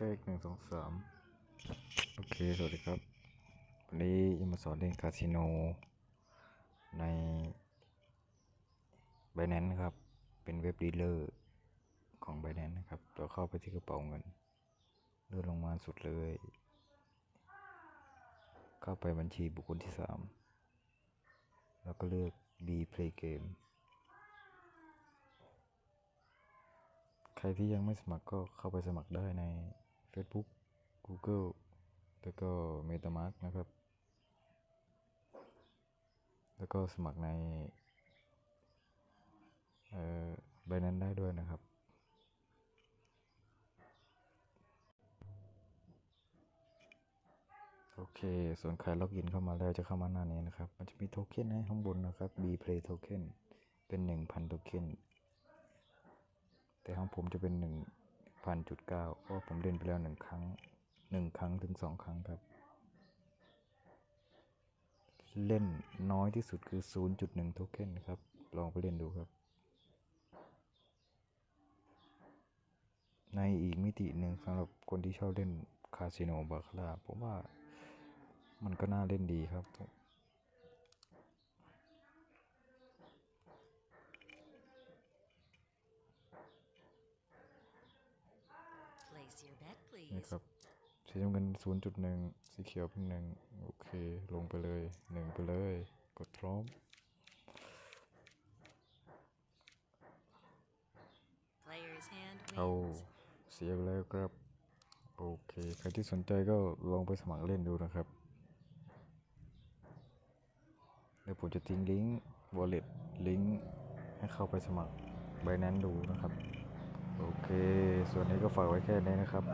เช็คหนึ่งสองสามโอเค สวัสดีครับ วันนี้จะมาสอนเล่นคาสิโน ใน b บ n a n c e นะครับ เป็นเว็บดีลเลอร์ของ b บ n a n c e นะครับ เราเข้าไปที่กระเป๋าเงิน เลื่อนลงมาสุดเลย เข้าไปบัญชีบุคคลที่สามแล้วก็เลือก B Play Game ใครที่ยังไม่สมัครก็เข้าไปสมัครได้ใน Facebook Google แล้วก็ MetaMask นะครับ แล้วก็สมัครในเอ่อ Binance ได้ด้วยนะครับ โอเค ส่วนใครล็อกอินเข้ามาแล้วจะเข้ามาหน้านี้นะครับ มันจะมีโทเค็นให้ข้างบนนะครับ B Play Token เป็น 1,000 โทเค็นแต่ของผมจะเป็น 1,000.9เพราะว่าะผมเล่นไปแล้ว1ครั้ง1ครั้งถึง2ครั้งครับ เล่นน้อยที่สุดคือ 0.1โทเค็นครับ ลองไปเล่นดูครับ ในอีกมิติหนึ่งสำหรับคนที่ชอบเล่นคาสิโนบาคาร่าผมว่ามันก็น่าเล่นดีครับ นี่ please. ครับสีน้ำเงิน 0.1 สีเขียวเป็นหนึ่งโอเค ลงไปเลยหนึ่งไปเลย กดพร้อม Player's hand เอา wins. เสียไปแล้วครับ โอเค ใครที่สนใจก็ลองไปสมัครเล่นดูนะครับเดี๋ยวผมจะทิ้งลิงก์ wallet ลิงก์ให้เข้าไปสมัคร b บนั้นดูนะครับ โอเค ส่วนนี้ก็ฝากไว้แค่นี้นะครับ